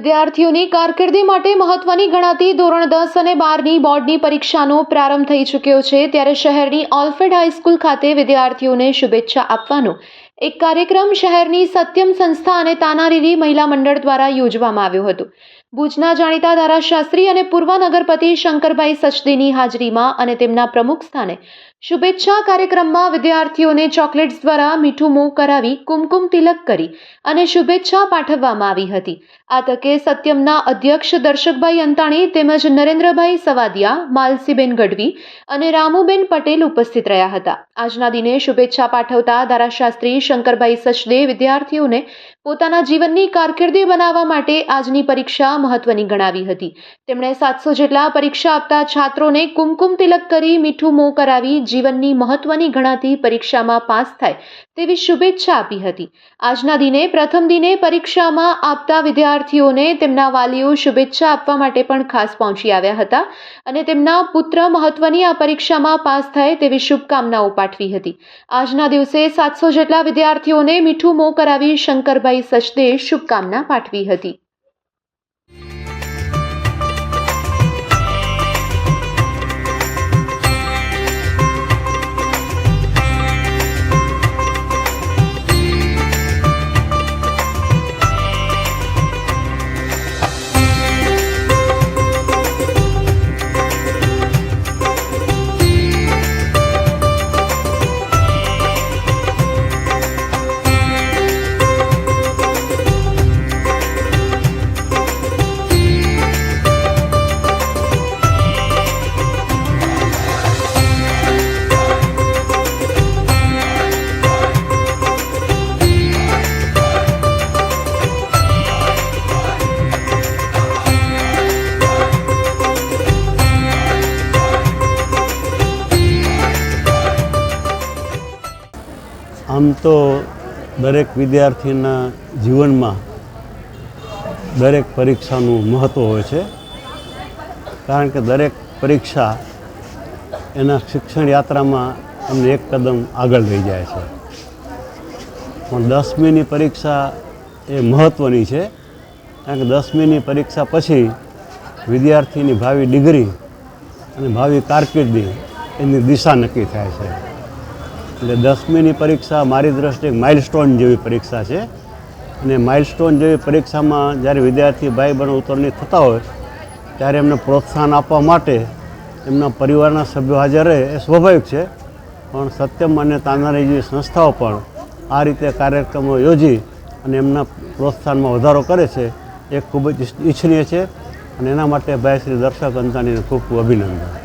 વિદ્યાર્થીઓની કારકિર્દી માટે મહત્વની ગણાતી ધોરણ દસ અને બારની બોર્ડની પરીક્ષાનો પ્રારંભ થઈ ચૂક્યો છે. ત્યારે શહેરની ઓલ્ફેડ હાઈસ્કૂલ ખાતે વિદ્યાર્થીઓને શુભેચ્છા આપવાનો એક કાર્યક્રમ શહેરની સત્યમ સંસ્થા અને તાનારીરી મહિલા મંડળ દ્વારા યોજવામાં આવ્યો હતો. ભુજના જાણીતા ધારાશાસ્ત્રી અને પૂર્વ નગરપતિ શંકરભાઈ સચદેની હાજરીમાં અને તેમના પ્રમુખ સ્થાને શુભેચ્છા કાર્યક્રમમાં વિદ્યાર્થીઓને ચોકલેટ્સ દ્વારા મીઠું મોં કરાવી કુમકુમ તિલક કરી અને શુભેચ્છા પાઠવવામાં આવી હતી. આ તકે સત્યમના અધ્યક્ષ દર્શકભાઈ અંતાણી તેમજ નરેન્દ્રભાઈ સવાદિયા, માલસીબેન ગઢવી અને રામુબેન પટેલ ઉપસ્થિત રહ્યા હતા. આજના દિને શુભેચ્છા પાઠવતા ધારાશાસ્ત્રી શંકરભાઈ સચદે વિદ્યાર્થીઓને પોતાના જીવનની કારકિર્દી બનાવવા માટે આજની પરીક્ષા મહત્વની ગણાવી હતી. તેમણે સાતસો જેટલા પરીક્ષા આપતા છાત્રોને કુમકુમ તિલક કરી મીઠું મોં કરાવી જીવનની મહત્વની ગણાતી પરીક્ષામાં પાસ થાય તેવી શુભેચ્છા આપી હતી. આજના દિને પ્રથમ દિને પરીક્ષામાં આપતા વિદ્યાર્થીઓને તેમના વાલીઓ શુભેચ્છા આપવા માટે પણ ખાસ પહોંચી આવ્યા હતા અને તેમના પુત્ર મહત્વની આ પરીક્ષામાં પાસ થાય તેવી શુભકામનાઓ પાઠવી હતી. આજના દિવસે સાતસો જેટલા વિદ્યાર્થીઓને મીઠું મોં કરાવી શંકરભાઈ સચદે શુભકામના પાઠવી હતી. આમ તો દરેક વિદ્યાર્થીના જીવનમાં દરેક પરીક્ષાનું મહત્ત્વ હોય છે. કારણ કે દરેક પરીક્ષા એના શિક્ષણ યાત્રામાં એમને એક કદમ આગળ લઈ જાય છે. પણ દસમીની પરીક્ષા એ મહત્ત્વની છે. કારણ કે દસમીની પરીક્ષા પછી વિદ્યાર્થીની ભાવિ ડિગ્રી અને ભાવિ કારકિર્દી એની દિશા નક્કી થાય છે. એટલે દસમીની પરીક્ષા મારી દ્રષ્ટિએ માઇલસ્ટોન જેવી પરીક્ષા છે. અને માઇલસ્ટોન જેવી પરીક્ષામાં જ્યારે વિદ્યાર્થી ભાઈ બહેનો ઉતરણી થતા હોય, ત્યારે એમને પ્રોત્સાહન આપવા માટે એમના પરિવારના સભ્યો હાજર રહે, એ સ્વાભાવિક છે. પણ સત્યમ અને તાનારી જેવી સંસ્થાઓ પણ આ રીતે કાર્યક્રમો યોજી અને એમના પ્રોત્સાહનમાં વધારો કરે છે, એ ખૂબ જ ઈચ્છનીય છે. અને એના માટે ભાઈ શ્રી દર્શક અંતાણીને ખૂબ ખૂબ અભિનંદન.